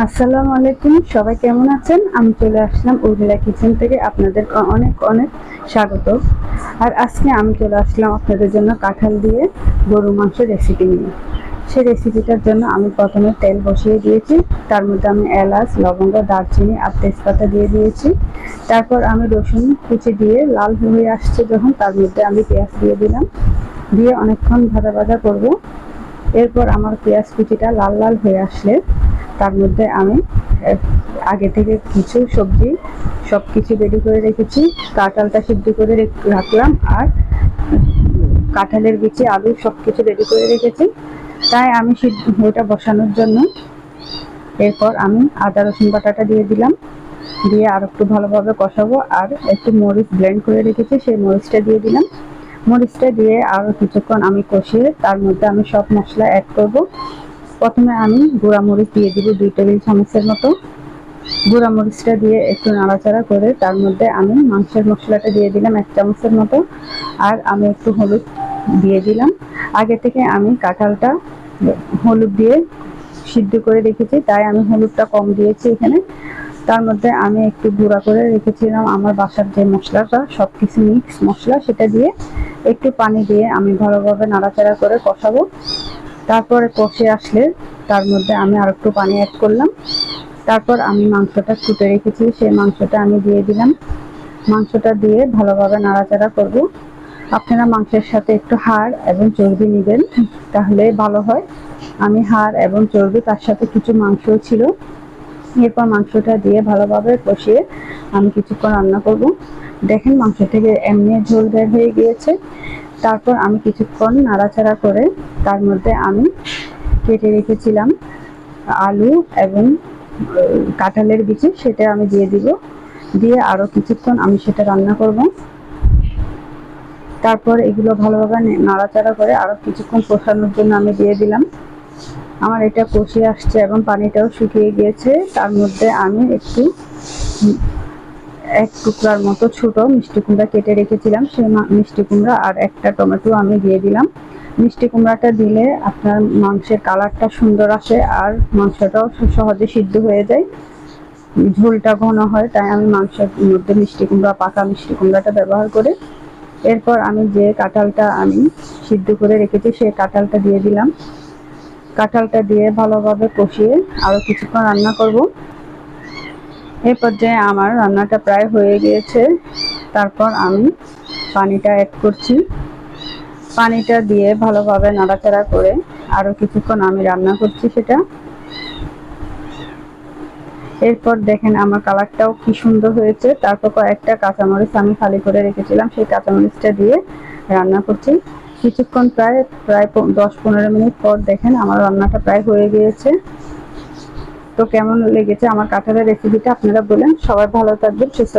আসসালামু আলাইকুম, সবাই কেমন আছেন? আমি চলে আসলাম উর্মিলা কিচেন থেকে আপনাদের অনেক অনেক স্বাগত। আর আজকে আমি চলে আসলাম আপনাদের জন্য কাঁঠাল দিয়ে গরু মাংস রেসিপি নিয়ে। সেই রেসিপিটার জন্য আমি প্রথমে তেল বসিয়ে দিয়েছি, তার মধ্যে আমি এলাচ, লবঙ্গ, দারচিনি আর তেজপাতা দিয়ে দিয়েছি। তারপর আমি রসুন কুচি দিয়ে লাল হয়ে আসছে যখন, তার মধ্যে আমি পেঁয়াজ দিয়ে দিলাম। দিয়ে অনেকক্ষণ ভাজা ভাজা করব। এরপর আমার পেঁয়াজ কুচিটা লাল লাল হয়ে আসলে তার মধ্যে আমি আগে থেকে কিছু সবজি সব কিছু রেডি করে রেখেছি। কাঁঠালটা সিদ্ধ করে রাখলাম আর কাঁঠালের বিচি, আলু সব কিছু রেডি করে রেখেছি। তাই আমি ওটা বসানোর জন্য এরপর আমি আদা, রসুন বাটাটা দিয়ে দিলাম। দিয়ে আর একটু ভালোভাবে কষাবো আর একটু মরিচ ব্লেন্ড করে রেখেছি, সেই মরিচটা দিয়ে দিলাম। মরিচটা দিয়ে আরও কিছুক্ষণ আমি কষিয়ে তার মধ্যে আমি সব মশলা অ্যাড করব। প্রথমে আমি গুঁড়া মরিচ দিয়ে দিব দুই টেবিল চামচের মতো। গুঁড়া মরিচটা দিয়ে একটু নাড়াচাড়া করে তার মধ্যে আমি মাংসের মশলাটা দিয়ে দিলাম এক চামচের মতো আর আমি একটু হলুদ দিয়ে দিলাম। আগে থেকে আমি কাঁঠালটা হলুদ দিয়ে সিদ্ধ করে রেখেছি, তাই আমি হলুদটা কম দিয়েছি এখানে। তার মধ্যে আমি একটু গুঁড়া করে রেখেছিলাম আমার বাসার যে মশলাটা সব কিছু মিক্স মশলা, সেটা দিয়ে একটু পানি দিয়ে আমি ভালোভাবে নাড়াচাড়া করে কষাবো। তারপরে কষে আসলে, তার মধ্যে আমি আর একটু পানি অ্যাড করলাম। তারপর আমি মাংসটা কুটে রেখেছি, সেই মাংসটা আমি দিয়ে দিলাম। মাংসটা দিয়ে ভালোভাবে নাড়াচাড়া করব। আপনারা মাংসের সাথে একটু হাড় এবং চর্বি নেবেন, তাহলে ভালো হয়। আমি হাড় এবং চর্বি, তার সাথে কিছু মাংসও ছিল। এরপর মাংসটা দিয়ে ভালোভাবে কষিয়ে আমি কিছুক্ষণ রান্না করব। দেখেন মাংস থেকে এমনি ঝোল বের হয়ে গিয়েছে। তারপর আমি কিছুক্ষণ নাড়াচাড়া করে তার মধ্যে আমি কেটে রেখেছিলাম আলু এবং কাঁঠালের বিচি, সেটা আমি দিয়ে দিব। দিয়ে আরও কিছুক্ষণ আমি সেটা রান্না করব। তারপর এগুলো ভালোভাবে নাড়াচাড়া করে আরও কিছুক্ষণ কষানোর জন্য আমি দিয়ে দিলাম। আমার এটা কষিয়ে আসছে এবং পানিটাও শুকিয়ে গিয়েছে। তার মধ্যে আমি একটু এক টুকরার মতো ছোট মিষ্টি কুমড়া কেটে রেখেছিলাম সেই মিষ্টি কুমড়া আর একটা টমেটো আমি দিয়ে দিলাম। মিষ্টি কুমড়াটা দিলে আপনার মাংসের কালারটা সুন্দর আসে আর মাংসটাও সহজে সিদ্ধ হয়ে যায়। ঝোলটা ঘন হয়, তাই আমি মাংসের মধ্যে মিষ্টি কুমড়া, পাকা মিষ্টি কুমড়াটা ব্যবহার করে এরপর আমি যে কাঁঠালটা আমি সিদ্ধ করে রেখেছি সেই কাঁঠালটা দিয়ে দিলাম। কাঁঠালটা দিয়ে ভালোভাবে কষিয়ে আরও কিছুক্ষণ রান্না করব। এই পর্যায়ে আমার রান্নাটা প্রায় হয়ে গিয়েছে। তারপর আমি পানিটা অ্যাড করছি। পানিটা দিয়ে ভালোভাবে নাড়াচাড়া করে আরও কিছুক্ষণ আমি রান্না করছি সেটা। এরপর দেখেন আমার কালারটাও কি সুন্দর হয়েছে। তারপর কয়েকটা কাঁচামরিচ আমি খালি করে রেখেছিলাম। সেই কাঁচামরিচটা দিয়ে রান্না করছি। কিছুক্ষণ প্রায় প্রায় দশ পনেরো মিনিট পর দেখেন আমার রান্নাটা প্রায় হয়ে গিয়েছে। তো কেমন লেগেছে আমার কাঁঠালের রেসিপিটা আপনারা বলেন। সবাই ভালো থাকবেন সুস্থ